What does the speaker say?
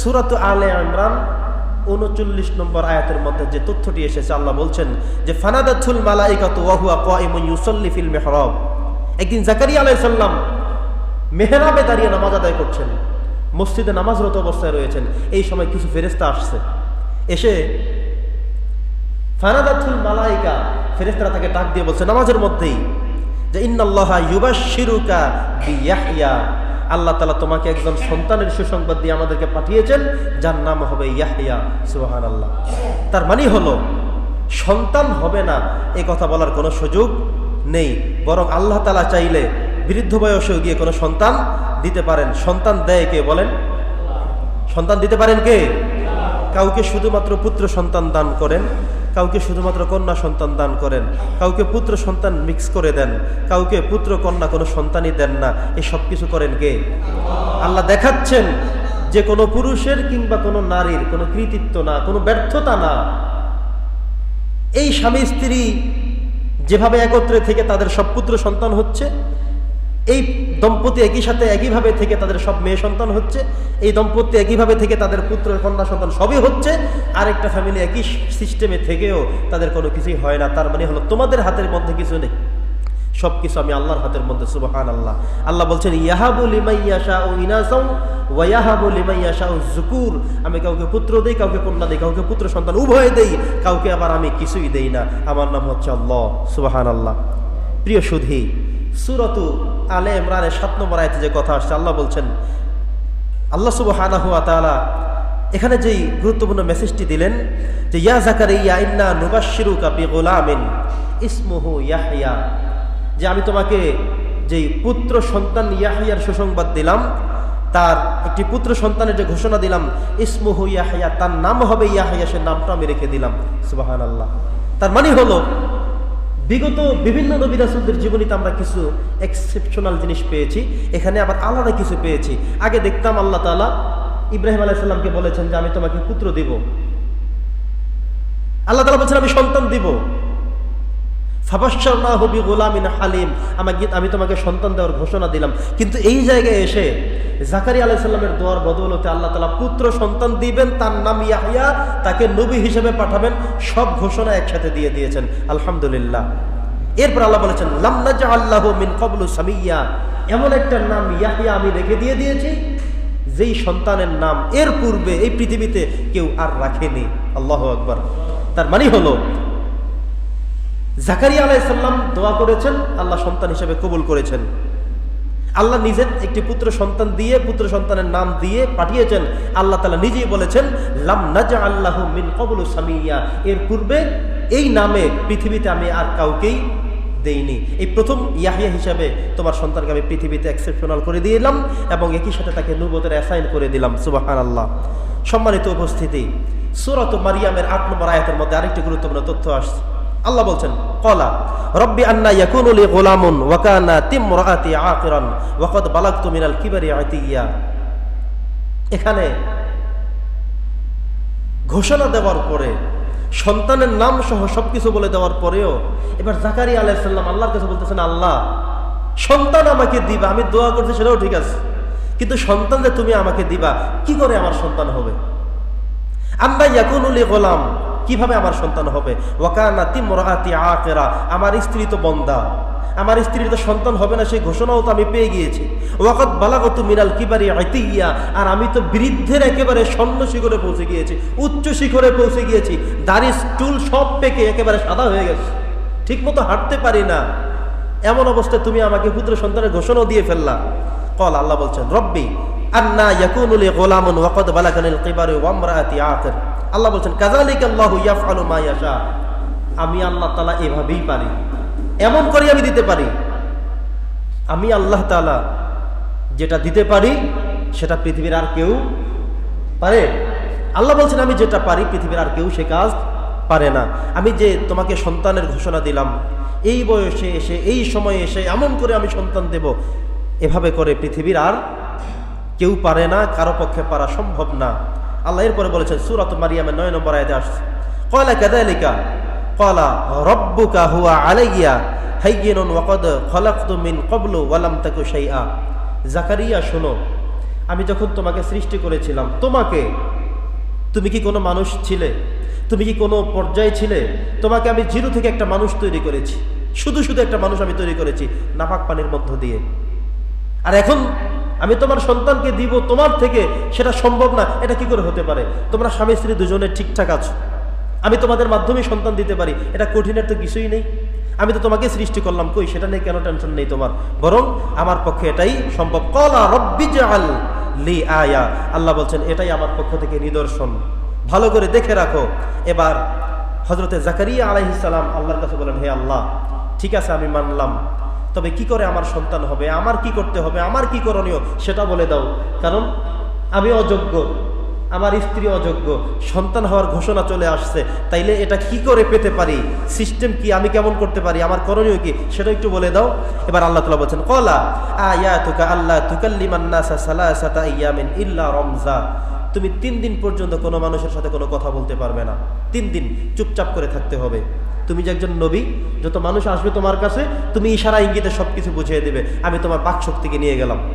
সুরাত আলে ইমরান উনচল্লিশ নম্বর আয়াতের মধ্যে যে তথ্যটি এসেছে, আল্লাহ বলছেন যে, ফানাদাতুল মালাইকাতু ওয়া হুয়া কাইমুন ইউসাল্লি ফিল মিহরাব। একদিন জাকারিয়া আলাইহিস সালাম মেহরাবে দাঁড়িয়ে নামাজ আদায় করছেন, মসজিদে নামাজরত অবস্থায় রয়েছেন। এই সময় কিছু ফেরেস্তা আসছে। এসে ফানাদাতুল মালাইকা ফেরেস্তারা তাকে ডাক দিয়ে বলছে, নামাজের মধ্যেই যে, ইন্নাল্লাহা ইউবাশশিরুকা বিয়াহইয়া। আল্লাহ তালা তোমাকে একজন সন্তানের সুসংবাদ দিয়ে আমাদেরকে পাঠিয়েছেন, যার নাম হবে ইয়াহইয়া, সুবহানাল্লাহ। তার মানে হলো, সন্তান হবে না এই কথা বলার কোনো সুযোগ নেই। বরং আল্লাহ তালা চাইলে বৃদ্ধ বয়সেও গিয়ে কোনো সন্তান দিতে পারেন। সন্তান দেয় কে বলেন? সন্তান দিতে পারেন কে? কাউকে শুধুমাত্র পুত্র সন্তান দান করেন। কাউকে শুধুমাত্র কন্যা সন্তান দান করেন, কাউকে পুত্র সন্তান মিক্স করে দেন, কাউকে পুত্র কন্যা কোনো সন্তানই দেন না এই সব কিছু করেন কে? আল্লাহ দেখাচ্ছেন যে কোনো পুরুষের কিংবা কোনো নারীর কোনো কৃতিত্ব না, কোনো ব্যর্থতা না। এই স্বামী স্ত্রী যেভাবে একত্রে থেকে তাদের সব পুত্র সন্তান হচ্ছে, এই দম্পতি একই সাথে একইভাবে থেকে তাদের সব মেয়ে সন্তান হচ্ছে। এই দম্পতি একইভাবে থেকে তাদের পুত্র কন্যা সন্তান সবই হচ্ছে। আরেকটা ফ্যামিলি একই সিস্টেমে থেকেও তাদের কোনো কিছুই হয় না। তার মানে হলো তোমাদের হাতের মধ্যে কিছু নেই। সব কিছু আমি আল্লাহর হাতের মধ্যে সুবাহান আল্লাহ আল্লাহ বলছেন, ইয়াহাবু লিমাইয়াশা ও ইনাসাউ ওয়াহাবু লিমাইয়াশা ও জুকুর আমি কাউকে পুত্র দেই, কাউকে কন্যা দেই, কাউকে পুত্র সন্তান উভয় দেই, কাউকে আবার আমি কিছুই দেই না। আমার নাম হচ্ছে আল্লাহ সুবাহান আল্লাহ প্রিয় সুধী সুরতু আলে ইমরানের সাত নম্বর আয়তে যে কথা আসছে, আল্লাহ বলছেন, আল্লাহ সুবহানাহু ওয়া তাআলা এখানে যেই গুরুত্বপূর্ণ মেসেজটি দিলেন যে, ইয়া জাকারিয়া ইন্না নুবাশশিরুকা বিগুলামিন ইসমুহু ইয়াহইয়া। যে আমি তোমাকে যেই পুত্র সন্তান ইয়াহিয়ার সুসংবাদ দিলাম, তার একটি পুত্র সন্তানের যে ঘোষণা দিলাম, ইসমুহু ইয়াহিয়া তার নাম হবে ইয়াহিয়া সে নামটা আমি রেখে দিলাম। সুবাহান আল্লাহ তার মানে হলো বিগত বিভিন্ন নবী রাসুলদের জীবনীতে আমরা কিছু এক্সেপশনাল জিনিস পেয়েছি। এখানে আবার আলাদা কিছু পেয়েছি। আগে দেখতাম আল্লাহ তালা ইব্রাহিম আলাইসাল্লামকে বলেছেন যে, আমি তোমাকে পুত্র দিব। আল্লাহ তালা বলছেন, আমি সন্তান দিব। হবি গোলামিন হালিম। আমাকে আমি তোমাকে সন্তান দেওয়ার ঘোষণা দিলাম। কিন্তু এই জায়গায় এসে জাকারি আলাইসাল্লামের দোয়ার বদৌলতে আল্লাহ তালা পুত্র সন্তান দিবেন, তার নাম ইয়াহিয়া তাকে নবী হিসেবে পাঠাবেন, সব ঘোষণা একসাথে দিয়ে দিয়েছেন। আলহামদুলিল্লাহ। এরপর আল্লাহ বলেছেন লামনাজা আল্লাহ মিন কবলু সামিয়া এমন একটা নাম ইয়াহিয়া আমি রেখে দিয়ে দিয়েছি, যেই সন্তানের নাম এর পূর্বে এই পৃথিবীতে কেউ আর রাখেনি। আল্লাহ আকবর। তার মানে হলো জাকারিয়া আলাইসাল্লাম দোয়া করেছেন, আল্লাহ সন্তান হিসেবে কবুল করেছেন। আল্লাহ নিজের একটি পুত্র সন্তান দিয়ে, পুত্র সন্তানের নাম দিয়ে পাঠিয়েছেন। আল্লাহ তালা নিজেই বলেছেন, লাম নাজা আল্লাহ মিন কবুল সামিয়া। এর পূর্বে এই নামে পৃথিবীতে আমি আর কাউকেই দেইনি। এই প্রথম ইয়াহিয়া হিসাবে তোমার সন্তানকে আমি পৃথিবীতে এক্সেপশনাল করে দিলাম এবং একই সাথে তাকে নুবতের অ্যাসাইন করে দিলাম। সুবাহান আল্লাহ সম্মানিত উপস্থিতি, সুরত মারিয়ামের আট নম্বর আয়াতের মধ্যে আরেকটি গুরুত্বপূর্ণ তথ্য আসছে। আল্লাহ বলছেন, কলা, রব্বি আন্না ইয়াকুনু লি গোলামুন ওয়াকানা তিমরাতি আকিরান ওয়াকাদ বালাগতু মিনাল কিবারি আতিয়া এখানে ঘোষণা দেওয়ার পরে, সন্তানের নাম সহ সবকিছু বলে দেওয়ার পরেও, এবার জাকারিয়া আলাইসাল্লাম আল্লাহর কাছে বলতেছেন, আল্লাহ, সন্তান আমাকে দিবা, আমি দোয়া করছি সেটাও ঠিক আছে। কিন্তু সন্তান যে তুমি আমাকে দিবা, কি করে আমার সন্তান হবে? আন্না ইয়াকুনুলি গোলাম কীভাবে আমার সন্তান হবে? ওয়াকানা তিমরাতি আকেরা আমার স্ত্রী তো বন্দা। আমার স্ত্রীর তো সন্তান হবে না সেই ঘোষণাও তো আমি পেয়ে গিয়েছি। ওয়াকত বালাগত মিনাল কিবারি আইতিয়া আর আমি তো বৃদ্ধের একেবারে স্বর্ণ শিখরে পৌঁছে গিয়েছি, উচ্চ শিখরে পৌঁছে গিয়েছি। দাড়ি স্টুল সব পেকে একেবারে সাদা হয়ে গেছে। ঠিক মতো হাঁটতে পারি না। এমন অবস্থায় তুমি আমাকে পুত্র সন্তানের ঘোষণাও দিয়ে ফেললা। কল আল্লাহ বলছেন, রব্বি আন্না ইয়াকুনুলি গোলামুন ওয়াকদ বালাকানিল কিবারি ওয়ামরাতি আকির। আল্লাহ বলছেন কাজালিক আল্লাহ ইয়াফআলু মা ইয়াশা। আমি আল্লাহ তাআলা এভাবেই পারি। এমন করে আমি দিতে পারি। আমি আল্লাহ তাআলা যেটা দিতে পারি, সেটা পৃথিবীর আর কেউ পারে। আল্লাহ বলছেন, আমি যেটা পারি, পৃথিবীর আর কেউ সে কাজ পারে না। আমি যে তোমাকে সন্তানের ঘোষণা দিলাম, এই বয়সে এসে, এই সময়ে এসে এমন করে আমি সন্তান দেব, এভাবে করে পৃথিবীর আর কেউ পারে না, কারও পক্ষে পারা সম্ভব না। আল্লাহ এরপরে বলেছেন, সুরাত মারিয়ামের নয় নম্বর আয়তে আসছে। কয়লা কাদালিকা কলা রব্বুকা হুয়া আলাইয়া হাইয়িনুন ওয়াকাদ খলাকতু মিন ক্বাবলু ওয়া লাম তাকু শাইআ। জাকারিয়া, শোনো, আমি যখন তোমাকে সৃষ্টি করেছিলাম, তোমাকে, তুমি কি কোনো মানুষ ছিলে? তুমি কি কোনো পর্যায়ে ছিলে? তোমাকে আমি জিরো থেকে একটা মানুষ তৈরি করেছি। শুধু শুধু একটা মানুষ আমি তৈরি করেছি, নাপাক পানির মধ্য দিয়ে। আর এখন আমি তোমার সন্তানকে দিব তোমার থেকে, সেটা সম্ভব না, এটা কি করে হতে পারে? তোমরা স্বামী স্ত্রী দুজনে ঠিকঠাক আছো? আমি তোমাদের মাধ্যমে সন্তান দিতে পারি, এটা কঠিনের তো কিছুই নেই। আমি তো তোমাকে সৃষ্টি করলাম, কই সেটা নিয়ে কেন টেনশন নেই তোমার? বরং আমার পক্ষে এটাই সম্ভব। কলা রব্বি জাল লি আয়া। আল্লাহ বলছেন, এটাই আমার পক্ষ থেকে নিদর্শন। ভালো করে দেখে রাখো। এবার হজরতে জাকারিয়া আলাইহিসালাম আল্লাহর কাছে বলেন, হে আল্লাহ, ঠিক আছে আমি মানলাম। তবে কি করে আমার সন্তান হবে? আমার কি করতে হবে? আমার কি করণীয়? সেটা বলে দাও। কারণ আমি অযোগ্য। আমার স্ত্রী অযোগ্য। সন্তান হওয়ার ঘোষণা চলে আসছে। তাইলে এটা কি করে পেতে পারি? সিস্টেম কি? আমি কেমন করতে পারি? আমার করণীয় কি? সেটা একটু বলে দাও। এবার আল্লাহ তালা বলছেন, কলা আল্লাহ রমজা। তুমি তিন দিন পর্যন্ত কোনো মানুষের সাথে কোনো কথা বলতে পারবে না। তিন দিন চুপচাপ করে থাকতে হবে। তুমি যে একজন নবী, যত মানুষ আসবে তোমার কাছে, তুমি ইশারা, ইঙ্গিতে সবকিছু বুঝিয়ে দেবে। আমি তোমার বাক শক্তিকে নিয়ে গেলাম।